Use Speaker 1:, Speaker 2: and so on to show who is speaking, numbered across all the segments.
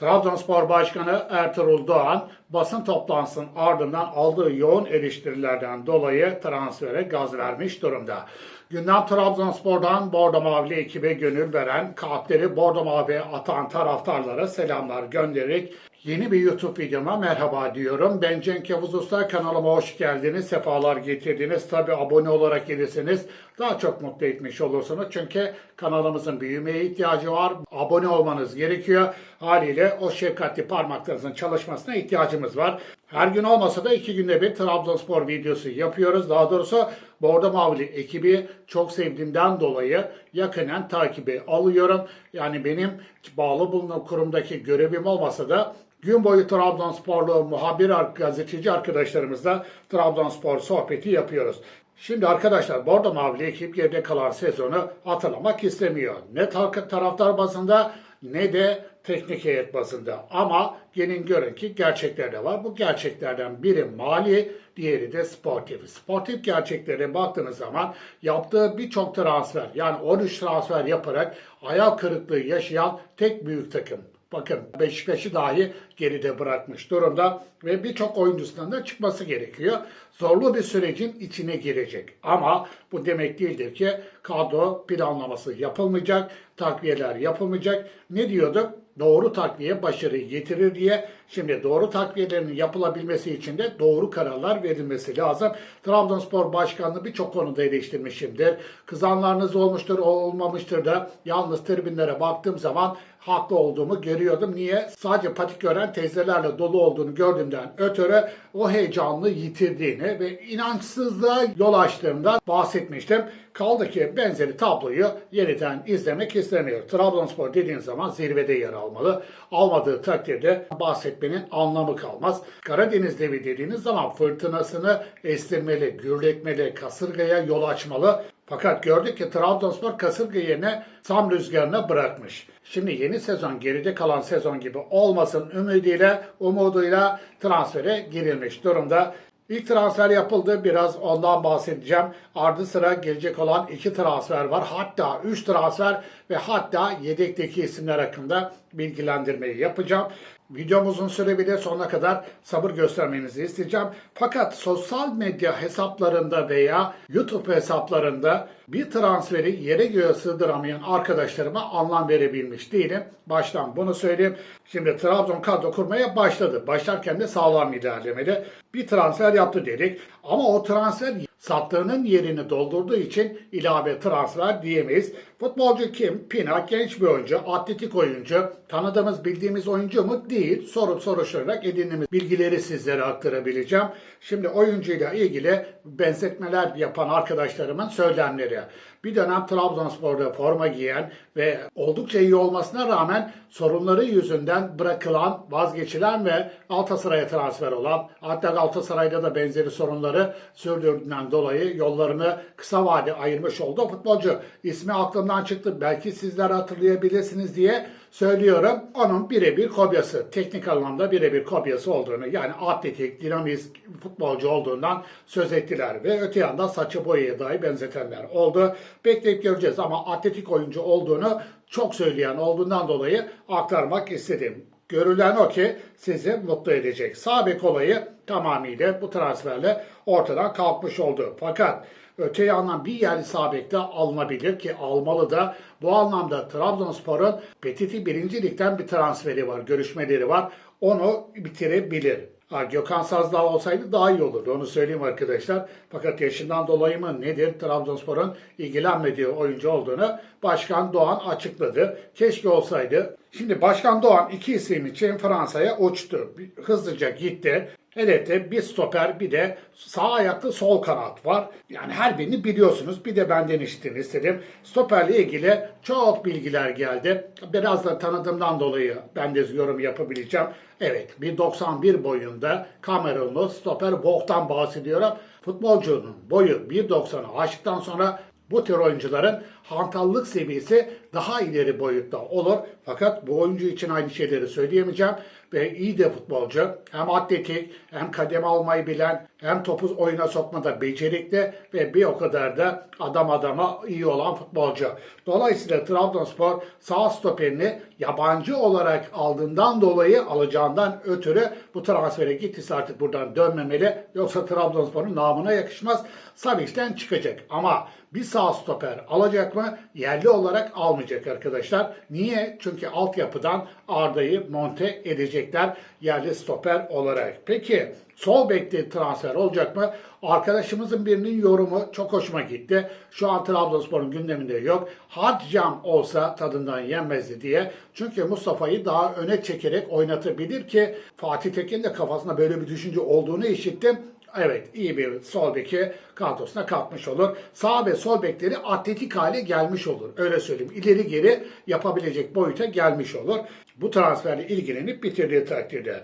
Speaker 1: Trabzonspor Başkanı Ertuğrul Doğan basın toplantısının ardından aldığı yoğun eleştirilerden dolayı transfere gaz vermiş durumda. Gündem Trabzonspor'dan Bordo Mavili ekibe gönül veren, kalpleri Bordo Mavi'ye atan taraftarlara selamlar göndererek yeni bir YouTube videoma merhaba diyorum. Ben Cenk Yavuz Usta kanalıma hoş geldiniz, sefalar getirdiniz. Tabi abone olarak gelirseniz daha çok mutlu etmiş olursunuz. Çünkü kanalımızın büyümeye ihtiyacı var. Abone olmanız gerekiyor. Haliyle o şefkatli parmaklarınızın çalışmasına ihtiyacımız var. Her gün olmasa da iki günde bir Trabzonspor videosu yapıyoruz. Daha doğrusu Bordo Mavili ekibi çok sevdiğimden dolayı yakinen takibi alıyorum. Yani benim bağlı bulunan kurumdaki görevim olmasa da gün boyu Trabzonsporlu muhabir, gazeteci arkadaşlarımızla Trabzonspor sohbeti yapıyoruz. Şimdi arkadaşlar Bordo Mavili ekip geride kalan sezonu hatırlamak istemiyor. Ne tar- taraftar bazında ne de teknik heyet bazında. Ama gelin görün ki gerçekler de var. Bu gerçeklerden biri mali, diğeri de sportif. Sportif gerçeklere baktığınız zaman yaptığı birçok transfer yani 13 transfer yaparak hayal kırıklığı yaşayan tek büyük takım. Bakın Beşiktaş'ı dahi geride bırakmış durumda ve birçok oyuncusundan da çıkması gerekiyor. Zorlu bir sürecin içine girecek. Ama bu demek değildir ki kadro planlaması yapılmayacak, takviyeler yapılmayacak. Ne diyorduk? Doğru takviye başarıyı getirir diye. Şimdi doğru takviyelerin yapılabilmesi için de doğru kararlar verilmesi lazım. Trabzonspor Başkanlığı birçok konuda eleştirmişimdir. Kızanlarınız olmuştur, olmamıştır da yalnız tribünlere baktığım zaman haklı olduğumu görüyordum. Niye? Sadece patik gören teyzelerle dolu olduğunu gördüğümden ötürü o heyecanını yitirdiğini ve inançsızlığa yol açtığımdan bahsetmiştim. Kaldı ki benzeri tabloyu yeniden izlemek istemiyor. Trabzonspor dediğin zaman zirvede yer almalı. Almadığı takdirde bahsetmenin anlamı kalmaz. Karadeniz devi dediğiniz zaman fırtınasını estirmeli, gürletmeli, kasırgaya yol açmalı. Fakat gördük ki Trabzonspor kasırga yerine Sam rüzgarına bırakmış. Şimdi yeni sezon geride kalan sezon gibi olmasın ümidiyle, umuduyla transfere girilmiş durumda. İlk transfer yapıldı. Biraz ondan bahsedeceğim. Ardı sıra gelecek olan iki transfer var. Hatta üç transfer ve hatta yedekteki isimler hakkında bilgilendirmeyi yapacağım. Videomuzun sürebilir sonuna kadar sabır göstermenizi isteyeceğim. Fakat sosyal medya hesaplarında veya YouTube hesaplarında bir transferi yere göğe sığdıramayan arkadaşlarıma anlam verebilmiş değilim. Baştan bunu söyleyeyim. Şimdi Trabzon kadro kurmaya başladı. Başlarken de sağlam ilerlemedi. Bir transfer yaptı dedik. Ama o transfer sattığının yerini doldurduğu için ilave transfer diyemeyiz. Futbolcu kim? Pina genç bir oyuncu, atletik oyuncu. Tanıdığımız, bildiğimiz oyuncu mu? Değil. Sorup soruşturarak edindiğimiz bilgileri sizlere aktarabileceğim. Şimdi oyuncuyla ilgili benzetmeler yapan arkadaşlarımın söylemleri. Bir dönem Trabzonspor'da forma giyen ve oldukça iyi olmasına rağmen sorunları yüzünden bırakılan, vazgeçilen ve Galatasaray'a transfer olan, hatta Galatasaray'da da benzeri sorunları sürdürdüğünden dolayı yollarını kısa vade ayırmış oldu futbolcu. İsmi aklımdan çıktı. Belki sizler hatırlayabilirsiniz diye söylüyorum. Onun birebir kopyası, teknik anlamda birebir kopyası olduğunu yani atletik, dinamist futbolcu olduğundan söz ettiler ve öte yandan saçı boyaya dahi benzetenler oldu. Bekleyip göreceğiz ama atletik oyuncu olduğunu çok söyleyen olduğundan dolayı aktarmak istedim. Görülen o ki sizi mutlu edecek. Sağ bek olayı tamamıyla bu transferle ortadan kalkmış oldu. Fakat öte yandan bir yerli sağ de alınabilir ki almalı da bu anlamda Trabzonspor'un Petit'i birinci ligden bir transferi var, görüşmeleri var. Onu bitirebilir. Ha, Gökhan Sazdağ olsaydı daha iyi olurdu onu söyleyeyim arkadaşlar. Fakat yaşından dolayı mı nedir Trabzonspor'un ilgilenmediği oyuncu olduğunu Başkan Doğan açıkladı. Keşke olsaydı. Şimdi Başkan Doğan iki isim için Fransa'ya uçtu. Hızlıca gitti. Hedefte bir stoper bir de sağ ayaklı sol kanat var. Yani her birini biliyorsunuz. Bir de benden işittin istedim. Stoperle ilgili çok bilgiler geldi. Biraz da tanıdığımdan dolayı ben de yorum yapabileceğim. Evet 1.91 boyunda Kamerunlu stoper Voh'tan bahsediyorum. Futbolcunun boyu 1.90'ı aştıktan sonra bu tür oyuncuların hantallık seviyesi daha ileri boyutta olur. Fakat bu oyuncu için aynı şeyleri söyleyemeyeceğim. Ve iyi de futbolcu. Hem atletik hem kademe almayı bilen hem topu oyuna sokmada becerikli ve bir o kadar da adam adama iyi olan futbolcu. Dolayısıyla Trabzonspor sağ stoperini yabancı olarak aldığından dolayı alacağından ötürü bu transfere gittiyse artık buradan dönmemeli. Yoksa Trabzonspor'un namına yakışmaz. Savic'ten çıkacak. Ama bir sağ stoper alacak mı? Yerli olarak almayacak arkadaşlar. Niye? Çünkü altyapıdan Arda'yı monte edecekler yerli stoper olarak. Peki sol bekte transfer olacak mı? Arkadaşımızın birinin yorumu çok hoşuma gitti. Şu an Trabzonspor'un gündeminde yok. Hacam olsa tadından yenmezdi diye. Çünkü Mustafa'yı daha öne çekerek oynatabilir ki Fatih Tekin de kafasında böyle bir düşünce olduğunu işittim. Evet iyi bir sol beki kadrosuna katmış olur. Sağ ve sol bekleri atletik hale gelmiş olur. Öyle söyleyeyim. İleri geri yapabilecek boyuta gelmiş olur. Bu transferle ilgilenip bitirdiği takdirde.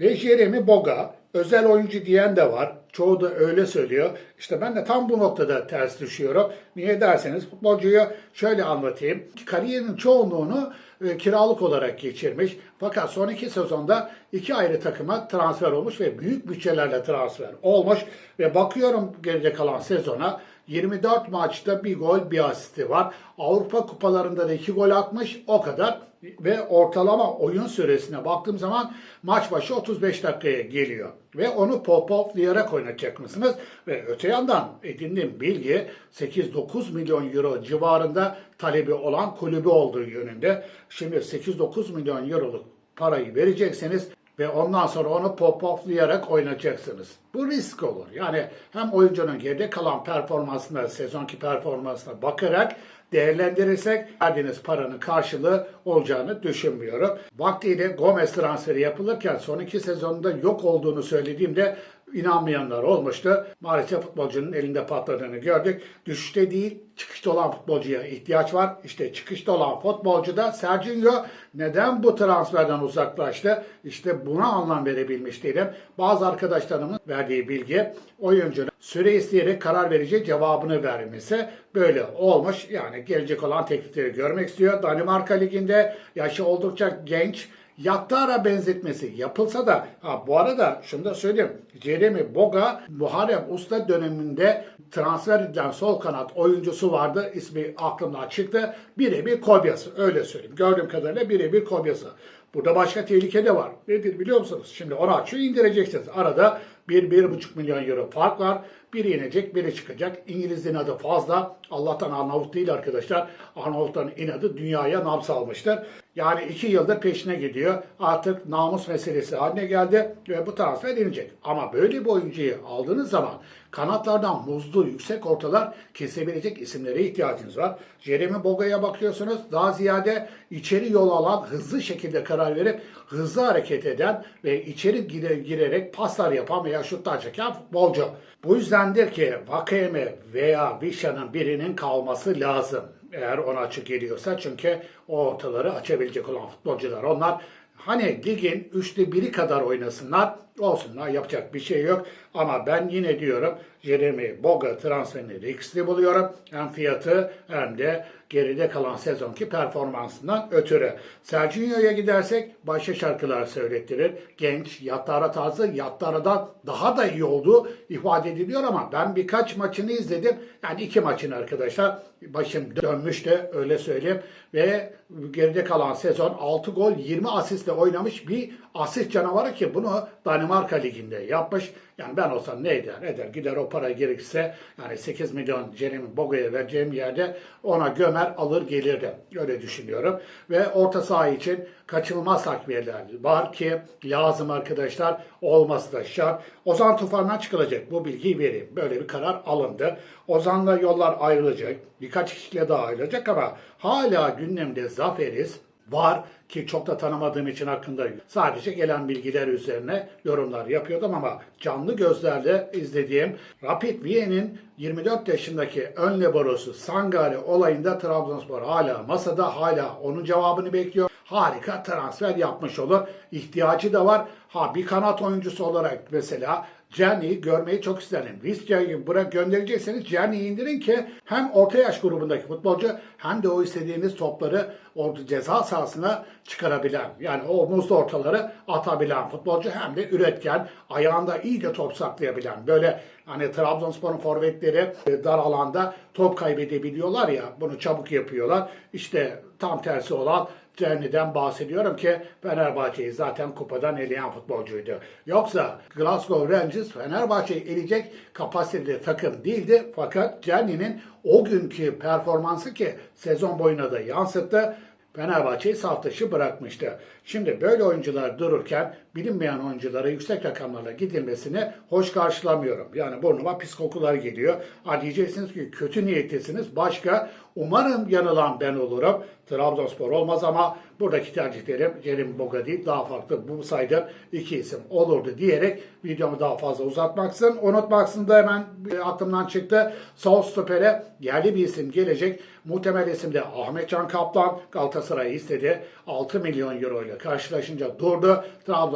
Speaker 1: Ve Jeremy Boga özel oyuncu diyen de var. Çoğu da öyle söylüyor. İşte ben de tam bu noktada ters düşüyorum. Niye derseniz futbolcuyu şöyle anlatayım. Kariyerinin çoğunluğunu e, kiralık olarak geçirmiş. Fakat son iki sezonda iki ayrı takıma transfer olmuş ve büyük bütçelerle transfer olmuş. Ve bakıyorum geride kalan sezona 24 maçta bir gol bir asisti var. Avrupa kupalarında da iki gol atmış o kadar. Ve ortalama oyun süresine baktığım zaman maç başı 35 dakikaya geliyor. Ve onu pop-poplayarak oynatacak mısınız? Ve öte yandan edindiğim bilgi 8-9 milyon euro civarında talebi olan kulübü olduğu yönünde. Şimdi 8-9 milyon euroluk parayı verecekseniz ve ondan sonra onu pop-offlayarak oynatacaksınız. Bu risk olur. Yani hem oyuncunun geride kalan performansına, sezonki performansına bakarak değerlendirirsek verdiğiniz paranın karşılığı olacağını düşünmüyorum. Vaktiyle Gomez transferi yapılırken son iki sezonda yok olduğunu söylediğimde inanmayanlar olmuştu. Maalesef futbolcunun elinde patladığını gördük. Düşüşte değil, çıkışta olan futbolcuya ihtiyaç var. İşte çıkışta olan futbolcu da Sergio neden bu transferden uzaklaştı? İşte buna anlam verebilmiş değilim. Bazı arkadaşlarımın verdiği bilgi oyuncunun süre isteyerek karar verici cevabını vermesi böyle olmuş. Yani gelecek olan teklifleri görmek istiyor. Danimarka Ligi'nde yaşı oldukça genç. Yattara benzetmesi yapılsa da ha bu arada şunu da söyleyeyim. Jeremy Boga Muharrem Usta döneminde transfer edilen sol kanat oyuncusu vardı. İsmi aklımdan çıktı. Birebir kopyası öyle söyleyeyim. Gördüğüm kadarıyla birebir kopyası. Burada başka tehlike de var. Nedir biliyor musunuz? Şimdi onu açıyor indireceksiniz. Arada 1-1,5 milyon euro fark var. Biri inecek, biri çıkacak. İngilizlerin adı fazla. Allah'tan Arnavut değil arkadaşlar. Arnavutların inadı dünyaya nam salmıştır. Yani iki yıldır peşine gidiyor. Artık namus meselesi haline geldi ve bu transfer inecek. Ama böyle bir oyuncuyu aldığınız zaman kanatlardan muzlu yüksek ortalar kesebilecek isimlere ihtiyacınız var. Jeremy Boga'ya bakıyorsunuz. Daha ziyade içeri yol alan, hızlı şekilde karar verip hızlı hareket eden ve içeri gire, girerek paslar yapan veya şutlar çeken futbolcu. Bu yüzdendir ki Vakeme veya Vişa'nın birinin kalması lazım. Eğer ona açık geliyorsa çünkü o ortaları açabilecek olan futbolcular onlar. Hani ligin üçte biri kadar oynasınlar olsunlar yapacak bir şey yok. Ama ben yine diyorum Jeremy Boga transferini riskli buluyorum. Hem fiyatı hem de geride kalan sezonki performansından ötürü. Sergio'ya gidersek başka şarkılar söylettirir. Genç, Yattara tarzı, Yattara'dan daha da iyi olduğu ifade ediliyor ama ben birkaç maçını izledim. Yani iki maçını arkadaşlar. Başım dönmüştü öyle söyleyeyim. Ve geride kalan sezon 6 gol 20 asistle oynamış bir asist canavarı ki bunu Danimarka Ligi'nde yapmış. Yani ben olsam ne eder? Eder. Gider o para gerekirse yani 8 milyon Jeremy Boga'ya vereceğim yerde ona gömer alır gelirdi. Öyle düşünüyorum. Ve orta saha için kaçınılmaz takviyeler var ki lazım arkadaşlar. Olması da şart. Ozan Tufan'dan çıkılacak. Bu bilgiyi vereyim. Böyle bir karar alındı. Ozan'la yollar ayrılacak. Birkaç kişiyle daha ayrılacak ama hala gündemde Zaferiz var ki çok da tanımadığım için hakkında sadece gelen bilgiler üzerine yorumlar yapıyordum ama canlı gözlerle izlediğim Rapid Viye'nin 24 yaşındaki ön liberosu Sangare olayında Trabzonspor hala masada hala onun cevabını bekliyor. Harika transfer yapmış olur. İhtiyacı da var. Ha bir kanat oyuncusu olarak mesela Cerny'i görmeyi çok isterim. Vizca'yı bırak gönderecekseniz Cerny'i indirin ki hem orta yaş grubundaki futbolcu hem de o istediğiniz topları orta ceza sahasına çıkarabilen yani o omuzlu ortaları atabilen futbolcu hem de üretken ayağında iyi de top saklayabilen böyle hani Trabzonspor'un forvetleri e, dar alanda top kaybedebiliyorlar ya bunu çabuk yapıyorlar. İşte tam tersi olan Cerny'den bahsediyorum ki Fenerbahçe'yi zaten kupadan eleyen futbolcuydu. Yoksa Glasgow Rangers Fenerbahçe'yi eleyecek kapasiteli takım değildi. Fakat Cerny'nin o günkü performansı ki sezon boyuna da yansıttı. Fenerbahçe'yi saf dışı bırakmıştı. Şimdi böyle oyuncular dururken bilinmeyen oyunculara yüksek rakamlarla gidilmesini hoş karşılamıyorum. Yani burnuma pis kokular geliyor. Ha diyeceksiniz ki kötü niyetlisiniz. Başka umarım yanılan ben olurum. Trabzonspor olmaz ama buradaki tercihlerim Cerim Boga değil daha farklı bu saydım iki isim olurdu diyerek videomu daha fazla uzatmaksın. Unutmaksın da hemen aklımdan çıktı. Sol stopere yerli bir isim gelecek. Muhtemel isim de Ahmet Can Kaplan Galatasaray istedi. 6 milyon euro ile karşılaşınca durdu.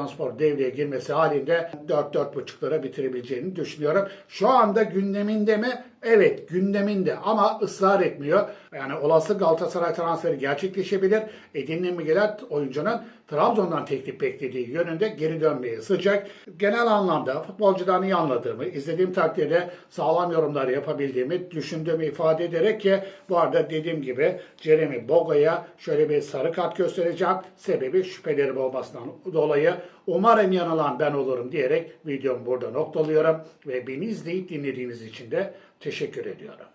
Speaker 1: Trabzonspor devreye girmesi halinde 4-4,5'lara bitirebileceğini düşünüyorum. Şu anda gündeminde mi? Evet gündeminde ama ısrar etmiyor. Yani olası Galatasaray transferi gerçekleşebilir. Edinli Miguelet oyuncunun Trabzon'dan teklif beklediği yönünde geri dönmeye sıcak. Genel anlamda futbolcudan iyi anladığımı, izlediğim takdirde sağlam yorumlar yapabildiğimi düşündüğümü ifade ederek ki bu arada dediğim gibi Jeremy Boga'ya şöyle bir sarı kart göstereceğim. Sebebi şüphelerim olmasından dolayı umarım yanılan ben olurum diyerek videomu burada noktalıyorum ve beni izleyip dinlediğiniz için de teşekkür ediyorum.